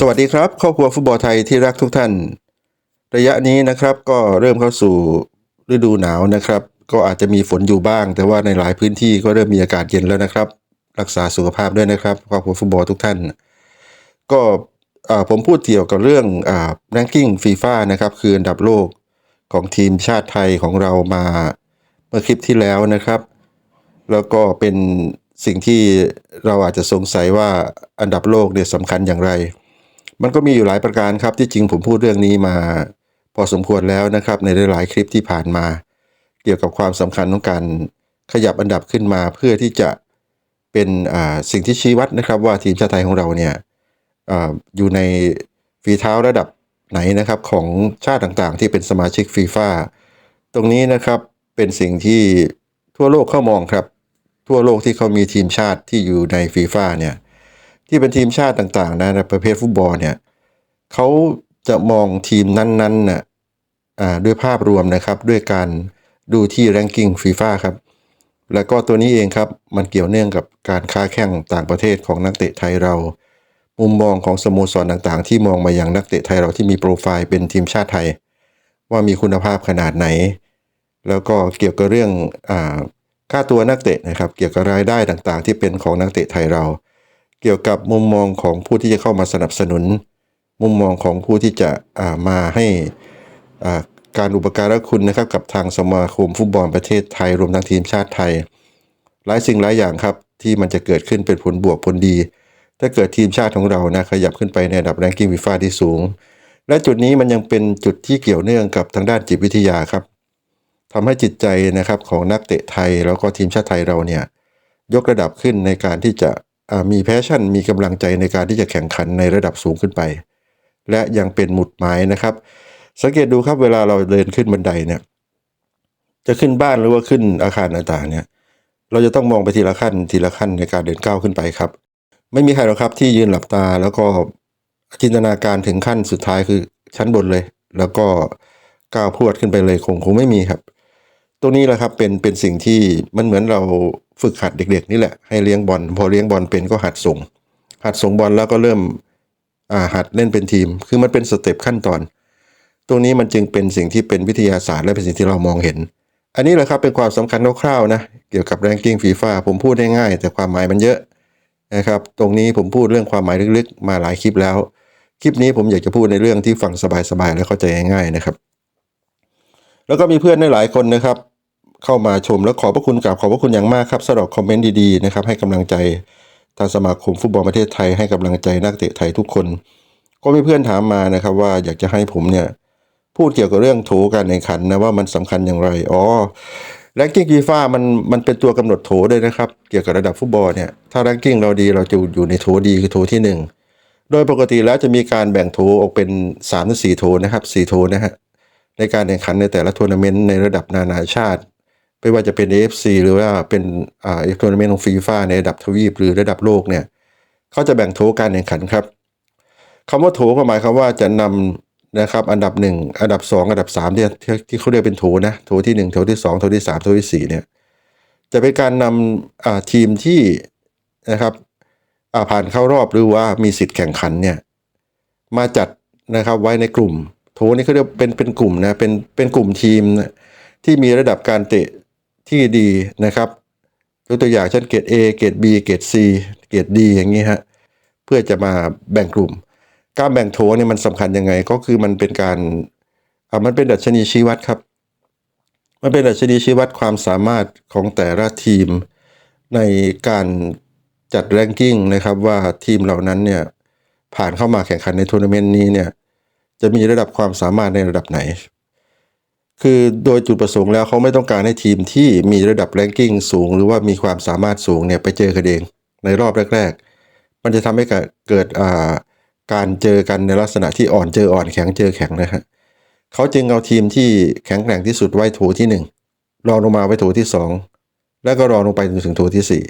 สวัสดีครับครอบครัวฟุตบอลไทยที่รักทุกท่าน ระยะนี้นะครับก็เริ่มเข้าสู่ฤดูหนาวนะครับ ก็อาจจะมีฝนอยู่บ้าง แต่ว่าในหลายพื้นที่ก็เริ่มมีอากาศเย็นแล้วนะครับ รักษาสุขภาพด้วยนะครับครอบครัวฟุตบอลทุกท่าน ก็ผมพูดเกี่ยวกับเรื่องอ่า ranking FIFA นะครับคืออันดับโลกของทีมชาติไทยของเรามาเมื่อคลิปที่แล้วนะครับ แล้วก็เป็นสิ่งที่เราอาจจะสงสัยว่าอันดับโลกเนี่ยสำคัญอย่างไร มันก็มีอยู่หลายประการครับที่จริงผมพูดเรื่องนี้มา พอสมควรแล้วนะครับในหลายๆคลิปที่ผ่านมา เกี่ยวกับความสำคัญของการขยับอันดับขึ้นมาเพื่อที่จะเป็นอ่าสิ่งที่ชี้วัดนะครับ ว่าทีมชาติไทยของเราเนี่ยอาอยู่ในฝีเท้าระดับไหนนะครับของชาติต่างๆ ที่เป็นสมาชิกฟีฟ่าตรงนี้นะครับเป็นสิ่งที่ทั่วโลกเข้ามองครับ ทั่วโลกที่เขามีทีมชาติที่อยู่ในฟีฟ่าเนี่ย ที่เป็นทีมชาติต่างๆนะในประเภทฟุตบอลเนี่ยเขาจะมองทีมนั้นๆน่ะด้วยภาพรวมนะครับด้วยการดูที่ ranking FIFA ครับแล้วก็ตัวนี้เองครับมันเกี่ยวเนื่องกับการค้าแข่งต่างประเทศของนักเตะไทยเรา มุมมองของสโมสรต่างๆ ที่มองมาอย่างนักเตะไทยเราที่มีโปรไฟล์เป็นทีมชาติไทย ว่ามีคุณภาพขนาดไหน แล้วก็เกี่ยวกับเรื่องอาค่าตัวนักเตะนะครับ เกี่ยวกับรายได้ต่างๆ ที่เป็นของนักเตะไทยเรา กี่ยวกับมุมมองของผู้ที่จะเข้ามาสนับสนุน มุมมองของผู้ที่จะามาให้การอุปการะคุณนะครับกับทางสมาคมฟุตบอลประเทศไทย รวมทั้งทีมชาติไทย หลายสิ่งหลายอย่างครับที่มันจะเกิดขึ้นเป็นผลบวกผลดี ถ้าเกิดทีมชาติของเรานะขยับขึ้นไปในระดับแรงกิ้งฟีฟ่าที่สูง และจุดนี้มันยังเป็นจุดที่เกี่ยวเนื่องกับทางด้านจิตวิทยาครับทำให้จิตใจนะครับของนักเตะไทยแล้วก็ทีมชาติไทยเราเนี่ยยกระดับขึ้นในการที่จะ มีแพชชั่นมีกำลังใจในการที่จะแข่งขันในระดับสูงขึ้นไป และยังเป็นหมุดหมายนะครับ สังเกตดูครับเวลาเราเดินขึ้นบันไดเนี่ย จะขึ้นบ้านหรือว่าขึ้นอาคารต่างๆเนี่ย เราจะต้องมองไปทีละขั้นทีละขั้นในการเดินก้าวขึ้นไปครับ ไม่มีใครหรอกครับที่ยืนหลับตา แล้วก็จินตนาการถึงขั้นสุดท้ายคือชั้นบนเลย แล้วก็ก้าวพรวดขึ้นไปเลยคงคงไม่มีครับ ตรงนี้แหละครับเป็นเป็นสิ่งที่มันเหมือนเราฝึกหัดเด็ก ๆ นี่แหละให้เลี้ยงบอลพอเลี้ยงบอลเป็นก็หัดส่ง หัดส่งบอลแล้วก็เริ่มอ่าหัดเล่นเป็นทีม คือมันเป็นสเต็ปขั้นตอน ตรงนี้มันจึงเป็นสิ่งที่เป็นวิทยาศาสตร์และเป็นสิ่งที่เรามองเห็น อันนี้แหละครับเป็นความสำคัญคร่าวๆนะเกี่ยวกับ ranking FIFA ผมพูดได้ง่าย แต่ความหมายมันเยอะนะครับ ตรงนี้ผมพูดเรื่องความหมายลึกๆ มาหลายคลิปแล้ว คลิปนี้ผมอยากจะพูดในเรื่องที่ฟังสบายๆและเข้าใจง่ายๆนะครับ แล้วก็มีเพื่อนได้หลายคนนะครับ เข้ามาชมแล้วขอบพระคุณกราบขอบพระคุณอย่างมากครับสำหรับคอมเมนต์ดีๆนะครับ ให้กำลังใจทางสมาคมฟุตบอลประเทศไทยให้กำลังใจนักเตะไทยทุกคน ก็มีเพื่อนถามมานะครับ ว่าอยากจะให้ผมเนี่ยพูดเกี่ยวกับเรื่องโถการแข่งขันนะว่ามันสำคัญอย่างไรอ๋อแรงกิ้งฟีฟ่ามันมันเป็นตัวกำหนดโถด้วยนะครับ เกี่ยวกับระดับฟุตบอลเนี่ยถ้าแรงกิ้งเราดีเราจะอยู่ในโถดีคือโถที่หนึ่งโดยปกติแล้วจะมีการแบ่งโถออกเป็น3ามถึงสโถนะครับสี่โถนะฮะ ในการแข่งขันในแต่ละทัวร์นาเมนต์ในระดับนานาชาติ ไม่ว่าจะเป็น AFC หรือว่าเป็นอ่าทัวร์นาเมนต์ของฟีฟ่าในระดับทวีปหรือระดับโลกเนี่ยเขาจะแบ่งโถการแข่งขันครับคำว่าโถก็หมายความว่าจะนำนะครับอันดับหนึ่งอันดับสองอันดับสามที่ที่ที่เขาเรียกเป็นโถนะโถที่หนึ่งโถที่สองโถที่สามโถที่สี่เนี่ยจะเป็นการนำอ่าทีมที่นะครับอ่าผ่านเข้ารอบหรือว่ามีสิทธิ์แข่งขันเนี่ยมาจัดนะครับไว้ในกลุ่ม โถนี่เขาเรียกเป็นเป็นกลุ่มนะเป็นเป็นกลุ่มทีมนะที่มีระดับการเตะที่ดีนะครับยกตัวอย่างเช่นเกรด A เกรด B เกรด C เกรด D อย่างนี้ฮะเพื่อจะมาแบ่งกลุ่ม การแบ่งโถเนี่ยมันสำคัญยังไงก็คือมันเป็นการอ่ามันเป็นดัชนีชี้วัดครับ มันเป็นดัชนีชี้วัดความสามารถของแต่ละทีมในการจัดแรงกิ้งนะครับว่าทีมเหล่านั้นเนี่ยผ่านเข้ามาแข่งขันในทัวร์นาเมนต์นี้เนี่ย จะมีระดับความสามารถในระดับไหน คือโดยจุดประสงค์แล้วเขาไม่ต้องการให้ทีมที่มีระดับแรงกิ้งสูง หรือว่ามีความสามารถสูงเนี่ยไปเจอกันเองในรอบแรก ๆ มันจะทำให้เกิดการเจอกันในลักษณะที่อ่อนเจออ่อนแข็งเจอแข็งนะฮะเขาจึงเอาทีมที่แข็งแกร่งที่สุดไว้โถที่หนึ่งรองลงมาไว้โถที่สองแล้วก็รองลงไปจนถึงโถที่สี่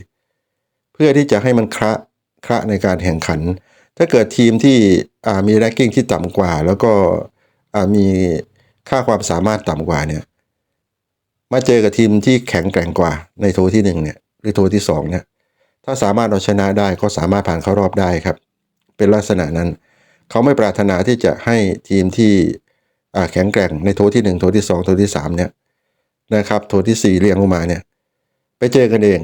เพื่อที่จะให้มันคระคระในการแข่งขัน ถ้าเกิดทีมที่มีแรงกิ้งที่ต่ำกว่า แล้วก็มีค่าความสามารถต่ำกว่าเนี่ยมาเจอกับทีมที่แข็งแกร่งกว่าในโถที่หนึ่งเนี่ยหรือโถที่สองเนี่ยถ้าสามารถเอาชนะได้ก็สามารถผ่านเข้ารอบได้ครับ เป็นลักษณะนั้น เขาไม่ปรารถนาที่จะให้ทีมที่แข็งแกร่งในโถที่หนึ่งโถที่สองโถที่สามเนี่ยนะครับโถที่สี่เรียงลงมาเนี่ยไปเจอกันเอง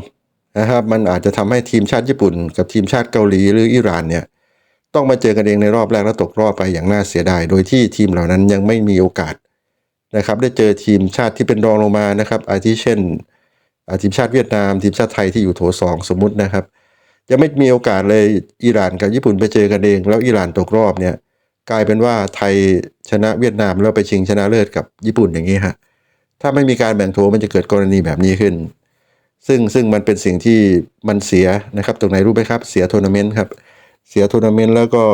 นะครับมันอาจจะทำให้ทีมชาติญี่ปุ่น กับทีมชาติเกาหลีหรืออิหร่านเนี่ย ต้องมาเจอกันเองในรอบแรกแล้วตกรอบไปอย่างน่าเสียดาย โดยที่ทีมเหล่านั้นยังไม่มีโอกาสนะครับ ได้เจอทีมชาติที่เป็นรองลงมานะครับ อาทิเช่นทีมชาติเวียดนาม ทีมชาติไทยที่อยู่โถสองสมมุตินะครับยังไม่มีโอกาสเลยอิหร่านกับญี่ปุ่นไปเจอกันเอง แล้วอิหร่านตกรอบเนี่ยกลายเป็นว่าไทยชนะเวียดนามแล้วไปชิงชนะเลิศกับญี่ปุ่นอย่างนี้ฮะถ้าไม่มีการแบ่งโถมันจะเกิดกรณีแบบนี้ขึ้น ซึ่งซึ่งมันเป็นสิ่งที่มันเสียนะครับตรงไหนรู้ไหมครับ เสียทัวร์นาเมนต์ครับ เสียทัวร์นาเมนต์แล้วก็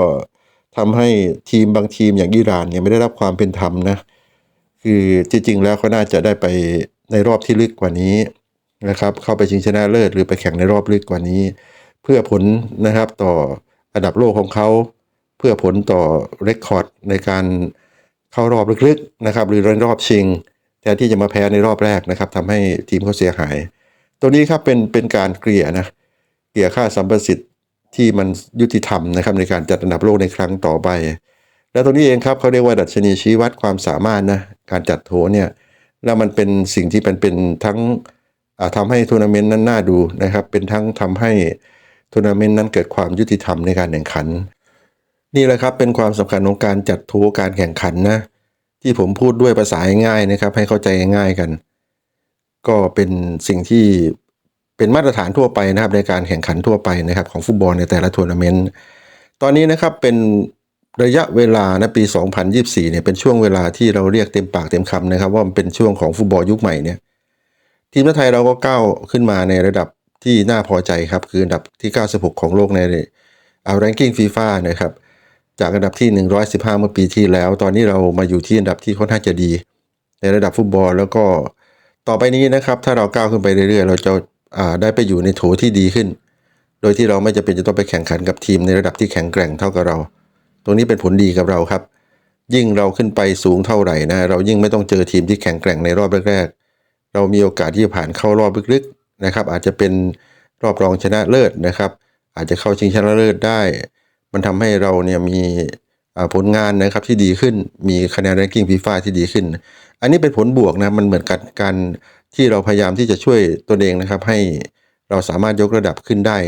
ทำให้ทีมบางทีมอย่างอิหร่านเนี่ยไม่ได้รับความเป็นธรรมนะ คือจริงๆแล้วเขาน่าจะได้ไปในรอบที่ลึกกว่านี้นะครับ เข้าไปชิงชนะเลิศหรือไปแข่งในรอบลึกกว่านี้ เพื่อผลนะครับต่ออันดับโลกของเขาเพื่อผลต่อเรคคอร์ดในการเข้ารอบลึกๆนะครับ หรือรอบชิงแทนที่จะมาแพ้ในรอบแรกนะครับทำให้ทีมเขาเสียหาย ตัวนี้ครับเป็นเป็นการเกลี่ยนะเกลี่ยค่าสัมประสิทธิ์ ที่มันยุติธรรมนะครับในการจัดอันดับโลกในครั้งต่อไป แล้วตรงนี้เองครับเขาเรียกว่าดัชนีชี้วัดความสามารถนะการจัดโถเนี่ยแล้วมันเป็นสิ่งที่เป็นเป็นทั้งอ่าทำให้ทัวร์นาเมนต์นั้นน่าดูนะครับ เป็นทั้งทำให้ทัวร์นาเมนต์นั้นเกิดความยุติธรรมในการแข่งขัน นี่แหละครับเป็นความสำคัญของการจัดทัวร์การแข่งขันนะที่ผมพูดด้วยภาษาง่ายนะครับ ให้เข้าใจง่ายกัน ก็เป็นสิ่งที่ เป็นมาตรฐานทั่วไปนะครับในการแข่งขันทั่วไปนะครับของฟุตบอลในแต่ละทัวร์นาเมนต์ตอนนี้นะครับเป็นระยะเวลานะปี 2024เนี่ยเป็นช่วงเวลาที่เราเรียกเต็มปากเต็มคำนะครับ ว่ามันเป็นช่วงของฟุตบอลยุคใหม่เนี่ยทีมชาติไทยเราก็ก้าวขึ้นมาในระดับที่น่าพอใจครับ คืออันดับที่ 96 ของโลกในเอา ranking FIFA นะครับจากอันดับที่ 115 เมื่อปีที่แล้ว ตอนนี้เรามาอยู่ที่อันดับที่ค่อนข้างจะดี ในระดับฟุตบอลแล้วก็ต่อไปนี้นะครับ ถ้าเราก้าวขึ้นไปเรื่อยๆ เราจะ ได้ไปอยู่ในโถที่ดีขึ้น โดยที่เราไม่จำเป็นจะต้องไปแข่งขันกับทีมในระดับที่แข็งแกร่งเท่ากับเรา ตรงนี้เป็นผลดีกับเราครับ ยิ่งเราขึ้นไปสูงเท่าไหร่นะ เรายิ่งไม่ต้องเจอทีมที่แข็งแกร่งในรอบแรกๆ เรามีโอกาสที่จะผ่านเข้ารอบลึกๆนะครับ อาจจะเป็นรอบรองชนะเลิศนะครับ อาจจะเข้าชิงชนะเลิศได้ มันทำให้เราเนี่ยมีผลงานนะครับที่ดีขึ้น มีคะแนน ranking FIFA ที่ดีขึ้น อันนี้เป็นผลบวกนะ มันเหมือนกับการ ที่เราพยายามที่จะช่วยตัวเองนะครับ ให้เราสามารถยกระดับขึ้นได้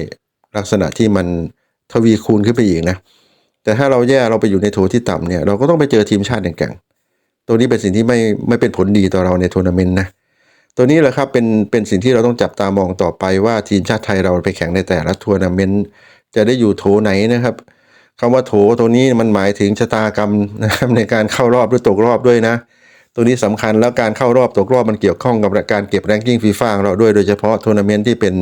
ลักษณะที่มันทวีคูณขึ้นไปอีกนะแต่ถ้าเราแย่เราไปอยู่ในโถที่ต่ำเนี่ยเราก็ต้องไปเจอทีมชาติแข่งๆตัวนี้เป็นสิ่งที่ไม่ไม่เป็นผลดีต่อเราในทัวร์นาเมนต์นะตัวนี้แหละครับเป็นเป็นสิ่งที่เราต้องจับตามองต่อไปว่าทีมชาติไทยเราไปแข่งในแต่ละทัวร์นาเมนต์จะได้อยู่โถไหนนะครับคำว่าโถตัวนี้มันหมายถึงชะตากรรมนะครับในการเข้ารอบหรือตกรอบด้วยนะ ตัวนี้สำคัญแล้วการเข้ารอบตกรอบมันเกี่ยวข้องกับการเก็บแรงกิ้งฟีฟ่าของเราด้วยโดยเฉพาะทัวร์นาเมนต์ที่เป็น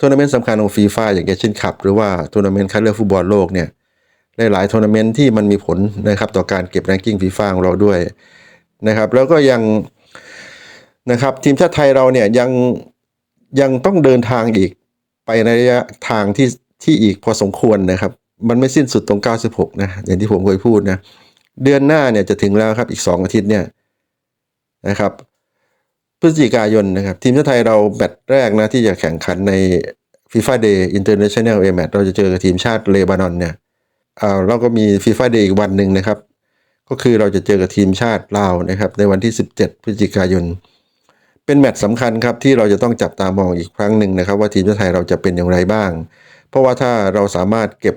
ทัวร์นาเมนต์สำคัญของฟีฟ่าอย่างเช่นคัพหรือว่าทัวร์นาเมนต์คัดเลือกฟุตบอลโลกเนี่ยหลายๆทัวร์นาเมนต์ที่มันมีผลนะครับต่อการเก็บแรงกิ้งฟีฟ่าของเราด้วยนะครับแล้วก็ยังนะครับทีมชาติไทยเราเนี่ยยังยังต้องเดินทางอีกไปในระยะทางที่ที่อีกพอสมควรนะครับ มันไม่สิ้นสุดตรง 96 นะอย่างที่ผมเคยพูดนะเดือนหน้าเนี่ยจะถึงแล้วครับอีก 2 อาทิตย์เนี่ย นะครับพฤศจิกายนนะครับ ทีมชาติไทยเราแมตช์แรกนะที่จะแข่งขันใน FIFA Day International A Match เราจะเจอกับทีมชาติเลบานอนเนี่ยอ่าเราก็มี FIFA Day อีกวันหนึ่งนะครับ ก็คือเราจะเจอกับทีมชาติลาวนะครับ ในวันที่ 17 พฤศจิกายน เป็นแมตช์สำคัญครับที่เราจะต้องจับตามองอีกครั้งหนึ่งนะครับ ว่าทีมชาติไทยเราจะเป็นอย่างไรบ้าง เพราะว่าถ้าเราสามารถเก็บ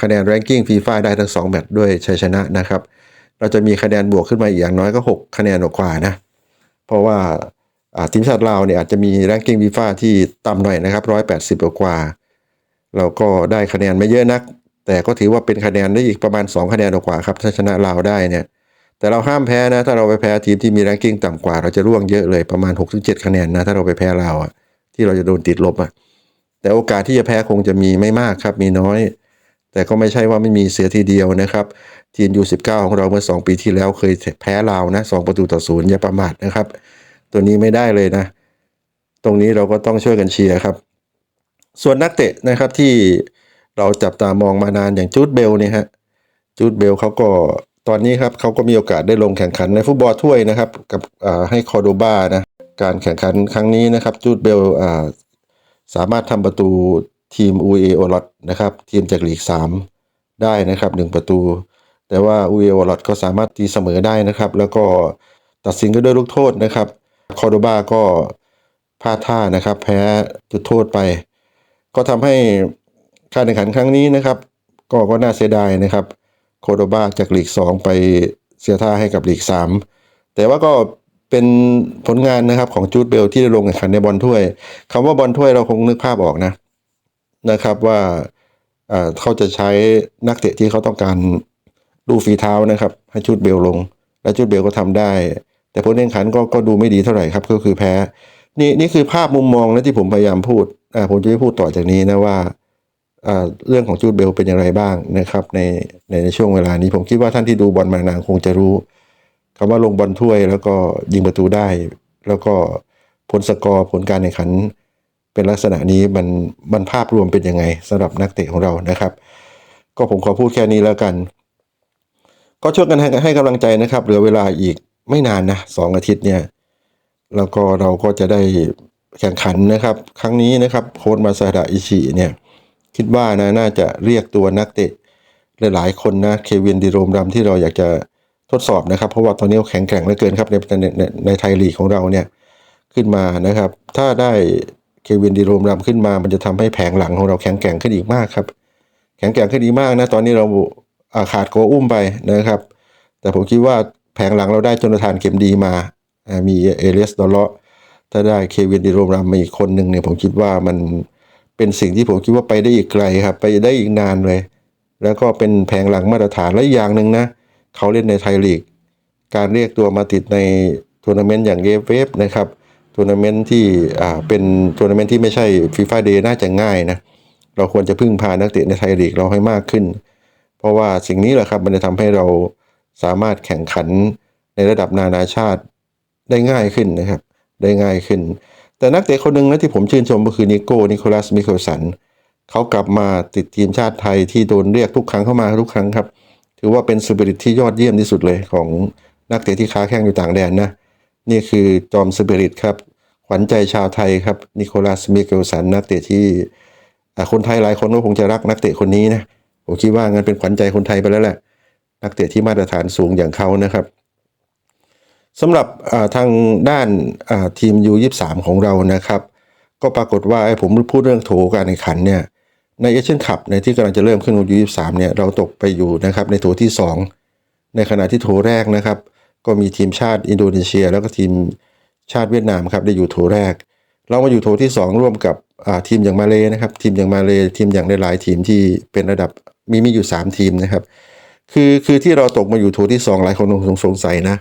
คะแนน ranking FIFA ได้ทั้ง 2 แมตช์ด้วยชัยชนะนะครับ เราจะมีคะแนนบวกขึ้นมาอีกอย่างน้อยก็ 6 คะแนนกว่านะ เพราะว่าทีมชาติลาวเนี่ยอาจจะมี ranking FIFA ที่ต่ำหน่อยนะครับ180กว่า เราก็ได้คะแนนไม่เยอะนัก แต่ก็ถือว่าเป็นคะแนนได้อีกประมาณ 2 คะแนนกว่าครับถ้าชนะลาวได้เนี่ยแต่เราห้ามแพ้นะ ถ้าเราไปแพ้ทีมที่มี ranking ต่ำกว่า เราจะร่วงเยอะเลยประมาณ 6-7 คะแนนนะ ถ้าเราไปแพ้ลาวอะที่เราจะโดนติดลบอะแต่โอกาสที่จะแพ้คงจะมีไม่มากครับมีน้อย แต่ก็ไม่ใช่ว่าไม่มีเสียทีเดียวนะครับทีมยู19ของเราเมื่อ 2 ปีที่แล้วเคยแพ้ลาวนะ2ประตูต่อศูนย์อย่าประมาทนะครับ ตัวนี้ไม่ได้เลยนะ ตรงนี้เราก็ต้องช่วยกันเชียร์ครับ ส่วนนักเตะนะครับที่เราจับตามองมานานอย่างจูดเบลเนี่ยฮะจูดเบลเขาก็ตอนนี้ครับเขาก็มีโอกาสได้ลงแข่งขันในฟุตบอลถ้วยนะครับ กับให้คอร์โดบานะการแข่งขันครั้งนี้นะครับจูดเบลสามารถทำประตู ทีม UE โอลอตนะครับ ทีมจากลีก 3 ได้นะครับหนึ่งประตู แต่ว่าอูเอวอลอดก็สามารถตีเสมอได้นะครับ แล้วก็ตัดสินก็ด้วยลูกโทษนะครับ คอร์โดบาก็พลาดท่านะครับ แพ้จุดโทษไป ก็ทำให้การแข่งขันครั้งนี้นะครับ ก็ก็น่าเสียดายนะครับ โคโดบาจากลีก 2 ไปเสียท่าให้กับลีก 3 แต่ว่าก็เป็นผลงานนะครับของจูดเบลที่ได้ลงแข่งขันในบอลถ้วยคำว่าบอลถ้วยเราคงนึกภาพออกนะ นะครับว่าเขาจะใช้นักเตะที่เขาต้องการดูฝีเท้านะครับ ให้จูดเบลลง และจูดเบลก็ทำได้ แต่ผลแข่งขันก็ก็ดูไม่ดีเท่าไหร่ครับก็คือแพ้นี่นี่คือภาพมุมมองนะที่ผมพยายามพูดผมจะไม่พูดต่อจากนี้นะว่าเรื่องของจูดเบลเป็นอย่างไรบ้างนะครับในในในช่วงเวลานี้ผมคิดว่าท่านที่ดูบอลมานานคงจะรู้คำว่าลงบอลถ้วยแล้วก็ยิงประตูได้ แล้วก็ผลสกอร์ผลการแข่งขัน เป็นลักษณะนี้มันมันภาพรวมเป็นยังไงสำหรับนักเตะของเรานะครับ ก็ผมขอพูดแค่นี้แล้วกัน ก็ช่วยกันให้ให้กำลังใจนะครับ เหลือเวลาอีกไม่นานนะสองอาทิตย์เนี่ยแล้วก็เราก็จะได้แข่งขันนะครับ ครั้งนี้นะครับโค้ชมาซาดะอิชิเนี่ยคิดว่านะน่าจะเรียกตัวนักเตะหลายๆคนนะเควินดิโรมดำที่เราอยากจะทดสอบนะครับ เพราะว่าตอนนี้แข็งแกร่งเหลือเกินครับในในในไทยลีกของเราเนี่ยขึ้นมานะครับ ถ้าได้ เควินดิโรมดำขึ้นมา มันจะทำให้แผงหลังของเราแข็งแกร่งขึ้นอีกมากครับ แข็งแกร่งขึ้นอีกมากนะตอนนี้เราาขาดโกอุ้มไปนะครับ แต่ผมคิดว่าแผงหลังเราได้จนทานเข็มดีมา มีเอเลสดอลเลาะถ้าได้เควินดิโรมดำมาอีกคนหนึ่งเนี่ยผมคิดว่ามันเป็นสิ่งที่ผมคิดว่าไปได้อีกไกลครับไปได้อีกนานเลย แล้วก็เป็นแผงหลังมาตรฐานและอีกอย่างหนึ่งนะเขาเล่นในไทยลีก การเรียกตัวมาติดในทัวร์นาเมนต์อย่างเอฟเอฟนะครับ ทัวร์นาเมนต์ที่อ่าเป็นทัวร์นาเมนต์ที่ไม่ใช่ฟีฟ่าเดย์น่าจะง่ายนะเราควรจะพึ่งพานักเตะในไทยลีกเราให้มากขึ้น เพราะว่าสิ่งนี้แหละครับมันจะทำให้เราสามารถแข่งขันในระดับนานาชาติได้ง่ายขึ้นนะครับ ได้ง่ายขึ้น แต่นักเตะคนหนึ่งนะที่ผมชื่นชมก็คือนิโก้นิโคลัสมิเคลสันเขากลับมาติดทีมชาติไทยที่โดนเรียกทุกครั้งเข้ามาทุกครั้งครับ ถือว่าเป็นสปิริตที่ยอดเยี่ยมที่สุดเลยของนักเตะที่ค้าแข่งอยู่ต่างแดนนะ นี่คือจอมสปิริตครับ ขวัญใจชาวไทยครับ นิโคลัสมิเคลสันนักเตะที่คนไทยหลายคนก็คงจะรักนักเตะคนนี้นะผมคิดว่างั้นเป็นขวัญใจคนไทยไปแล้วแหละนักเตะที่มาตรฐานสูงอย่างเขานะครับสำหรับทางด้านทีม U23 ของเรานะครับ ก็ปรากฏว่าไอ้ผมพูดเรื่องโถการแข่งขันเนี่ยในเอเชียนคัพในที่กำลังจะเริ่มขึ้นของ U23 เนี่ยเราตกไปอยู่นะครับในโถที่ 2 ในขณะที่โถแรกนะครับ ก็มีทีมชาติอินโดนีเซีย แล้วก็ทีมชาติเวียดนามครับได้อยู่โถแรก เรามาอยู่โถที่ 2 ร่วมกับทีมอย่างมาเลนะครับ ทีมอย่างมาเลทีมอย่างหลายๆทีมที่เป็นระดับมีมีอยู่ 3 ทีมนะครับ คือคือที่เราตกมาอยู่โถที่ 2 หลายคนคงสงสัยนะ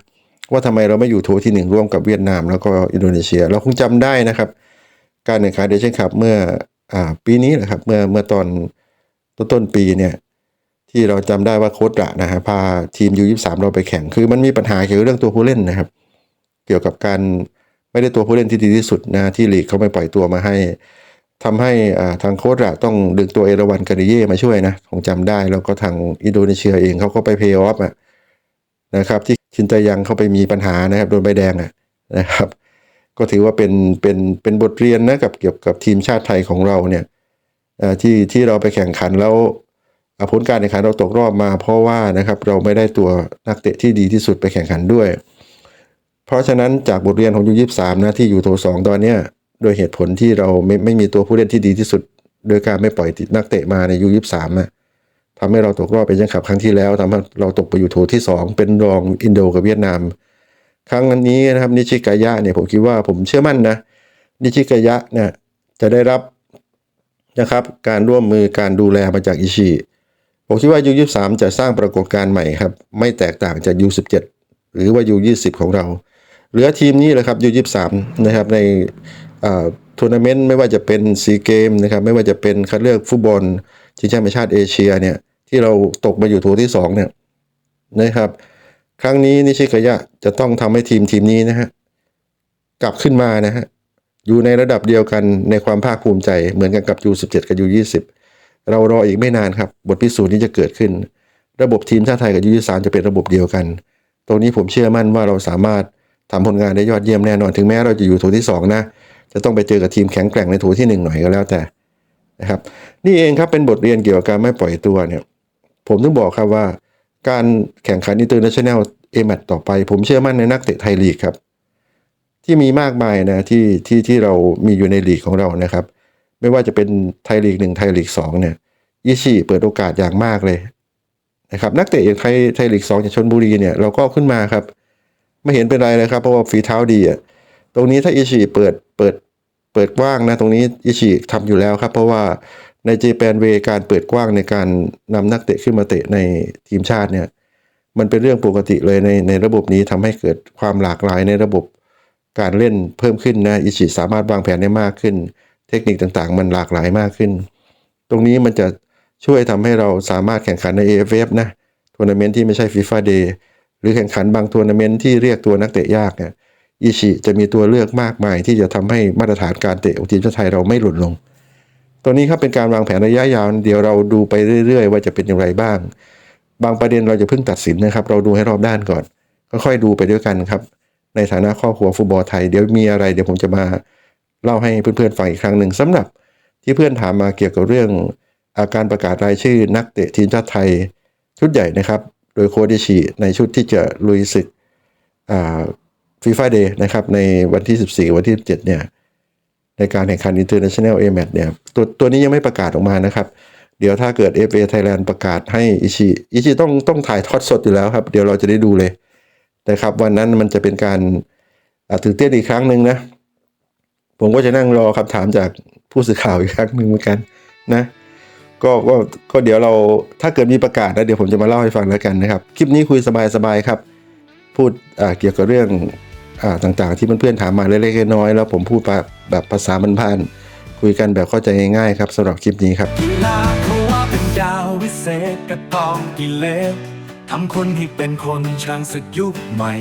ว่าทำไมเราไม่อยู่โถที่หนึ่งร่วมกับเวียดนาม แล้วก็อินโดนีเซีย เราคงจำได้นะครับ การแข่งขันเดชั่นคัพเมื่ออปีนี้แหละครับเมื่อเมื่อตอนต้นต้นปีเนี่ย ที่เราจำได้ว่าโค้ชระนะฮะพาทีมยูยีสามเราไปแข่งคือมันมีปัญหาเกี่ยวกับเรื่องตัวผู้เล่นนะครับ เกี่ยวกับการไม่ได้ตัวผู้เล่นที่ดีที่สุดนะที่ลีกเขาไม่ปล่อยตัวมาให้ทำให้อ่าทางโค้ชระต้องดึงตัวเอราวันการิเย่มาช่วยนะคงจำได้แล้วก็ทางอินโดนีเซียเองเขาก็ไปเพย์ออฟอะนะครับ ที่ชินตายังเขาไปมีปัญหานะครับโดนใบแดงอะนะครับ ก็ถือว่าเป็นเป็นเป็นบทเรียนนะกับเกี่ยวกับทีมชาติไทยของเราเนี่ยที่ที่เราไปแข่งขันแล้ว ผลการแข่งขันเราตกรอบมา เพราะว่านะครับเราไม่ได้ตัวนักเตะที่ดีที่สุดไปแข่งขันด้วย เพราะฉะนั้นจากบทเรียนของยูยี่สามนะที่อยู่โถสองตอนเนี้ยโดยเหตุผลที่เราไม่ไม่มีตัวผู้เล่นที่ดีที่สุด โดยการไม่ปล่อยติดนักเตะมาในยูยี่สามอะทำให้เราตกรอบเป็นยังขับครั้งที่แล้วทำให้เราตกไปอยู่โถที่ 2 เป็นรองอินโดกับเวียดนาม ครั้งนี้นะครับนิชิกายะเนี่ยผมคิดว่าผมเชื่อมั่นนะนิชิกายะเนี่ยจะได้รับนะครับการร่วมมือการดูแลมาจากอิชิ ผมคิดว่ายูยีจะสร้างปรากฏการณ์ใหม่ครับ ไม่แตกต่างจากยูสิหรือว่ายูยีของเรา เหลือทีมนี้แหละครับยูยีนะครับในทัวร์นาเมนต์ไม่ว่าจะเป็นซีเกมนะครับไม่ว่าจะเป็นคัดเลือกฟุตบอลชิงแชมป์ชาติเอเชียเนี่ยที่เราตกมาอยู่โถที่สองเนี่ยนะครับ ครั้งนี้นิชิกายะจะต้องทำให้ทีมทีมนี้นะฮะกลับขึ้นมานะฮะอยู่ในระดับเดียวกันในความภาคภูมิใจเหมือนกันกับ U17 กับ U20 เรารออีกไม่นานครับ บทพิสูจน์นี้จะเกิดขึ้น ระบบทีมชาติไทยกับ U23 จะเป็นระบบเดียวกัน ตรงนี้ผมเชื่อมั่นว่าเราสามารถทำผลงานได้ยอดเยี่ยมแน่นอน ถึงแม้เราจะอยู่โถที่สองนะ จะต้องไปเจอกับทีมแข็งแกร่งในโถที่หนึ่งหน่อยก็แล้วแต่นะครับ นี่เองครับเป็นบทเรียนเกี่ยวกับการไม่ปล่อยตัวเนี่ย ผมถึงบอกครับว่า การแข่งขันอินเตอร์เนชั่นแนลเอแมตต่อไป ผมเชื่อมั่นในนักเตะไทยลีกครับ ที่มีมากมายนะที่ที่ที่เรามีอยู่ในลีกของเรานะครับ ไม่ว่าจะเป็นไทยลีกหนึ่งไทยลีกสองเนี่ยอิชิเปิดโอกาสอย่างมากเลยนะครับนักเตะอย่างไทยไทยลีกสองจากชนบุรีเนี่ยเราก็ขึ้นมาครับไม่เห็นเป็นไรเลยครับเพราะว่าฝีเท้าดีอะตรงนี้ถ้าอิชิเปิดเปิดเปิดกว้างนะตรงนี้อิชิทำอยู่แล้วครับ เพราะว่าในเจแปนเวการเปิดกว้างในการนำนักเตะขึ้นมาเตะในทีมชาติเนี่ยมันเป็นเรื่องปกติเลยในในระบบนี้ทำให้เกิดความหลากหลายในระบบการเล่นเพิ่มขึ้นนะอิชิสามารถวางแผนได้มากขึ้น ทคนิคต่างๆ มันหลากหลายมากขึ้น ตรงนี้มันจะช่วยทำให้เราสามารถแข่งขันใน AFF นะทัวร์นาเมนต์ที่ไม่ใช่ FIFA Day หรือแข่งขันบางทัวร์นาเมนต์ที่เรียกตัวนักเตะยากเนี่ยอิชิจะมีตัวเลือกมากมาย ที่จะทำให้มาตรฐานการเตะของทีมชาติไทยเราไม่หลุดลง ตัวนี้ครับเป็นการวางแผนระยะยาว เดี๋ยวเราดูไปเรื่อย ๆ ว่าจะเป็นอย่างไรบ้าง บางประเด็นเราจะเพิ่งตัดสินนะครับ เราดูให้รอบด้านก่อนค่อยๆดูไปด้วยกันครับ ในฐานะครอบครัวฟุตบอลไทยเดี๋ยวมีอะไรเดี๋ยวผมจะมา เล่าให้เพื่อนๆฟังอีกครั้งหนึ่งสำหรับที่เพื่อนถามมาเกี่ยวกับเรื่องอาการประกาศรายชื่อนักเตะทีมชาติไทยชุดใหญ่นะครับ โดยโคดิชิในชุดที่จะลุยศึกฟีฟ่าเดย์นะครับในวันที่ 14 วันที่ 17 เนี่ย ในการแข่งขัน International A Match เนี่ยตัวตัวนี้ยังไม่ประกาศออกมานะครับ เดี๋ยวถ้าเกิด FA Thailand ประกาศให้อิชิอิชิต้องต้องถ่ายทอดสดอยู่แล้วครับ เดี๋ยวเราจะได้ดูเลยนะครับ วันนั้นมันจะเป็นการอ่าตื่นเต้นอีกครั้งหนึ่งนะ ผมก็จะนั่งรอคำถามจากผู้สื่อข่าวอีกครั้งหนึ่งเหมือนกันนะก็ก็ก็เดี๋ยวเราถ้าเกิดมีประกาศนะเดี๋ยวผมจะมาเล่าให้ฟังแล้วกันนะครับ คลิปนี้คุยสบายๆครับ พูดอ่าเกี่ยวกับเรื่องอ่าต่างๆ ที่เพื่อนๆถามมาเล็กๆน้อยๆแล้วผมพูดแบบแบบภาษาบ้านคุยกันแบบเข้าใจง่ายๆครับสำหรับคลิปนี้ครับดาววิเศษกระตองกิเลสทำคนให้เป็นคนช่างศึกยุคใหม่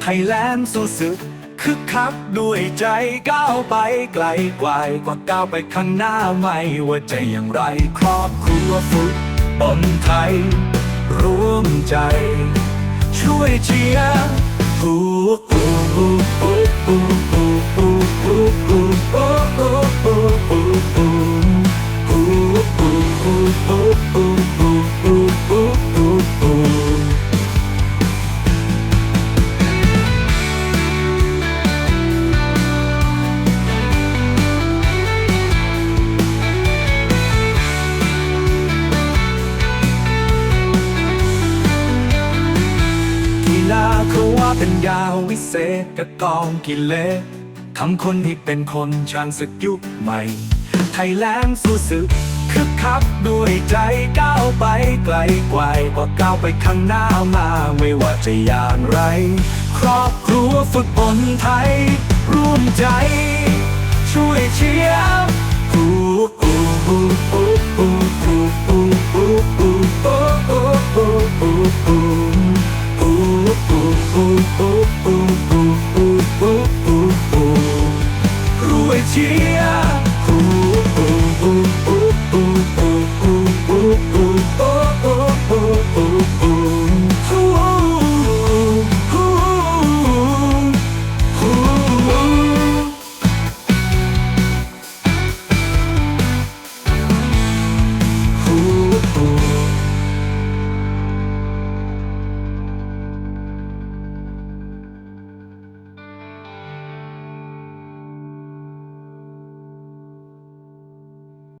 ไทยแลนด์สู้ศึก คึกคักด้วยใจก้าวไปไกลกว่ากว่าก้าวไปข้างหน้าไม่ว่าจะอย่างไรครอบครัวฟุตบอลไทย ร่วมใจ ช่วยเชียร์ฮูฮูฮู้ฮู้ฮู้ฮู้ฮู้ฮู้ฮู้ฮู้ เป็นยาวิเศษกระกองกิเลสทำคนที่เป็นคนช่างศึกยุคใหม่ ไทยแลนด์สู้สึกคึกคักด้วยใจก้าวไปไกลไกวกว่าก้าวไปข้างหน้ามาไม่ว่าจะอย่างไร ครอบครัวฝึกบนไทย ร่วมใจ ช่วยเชียร์อู้ у у у у у у у у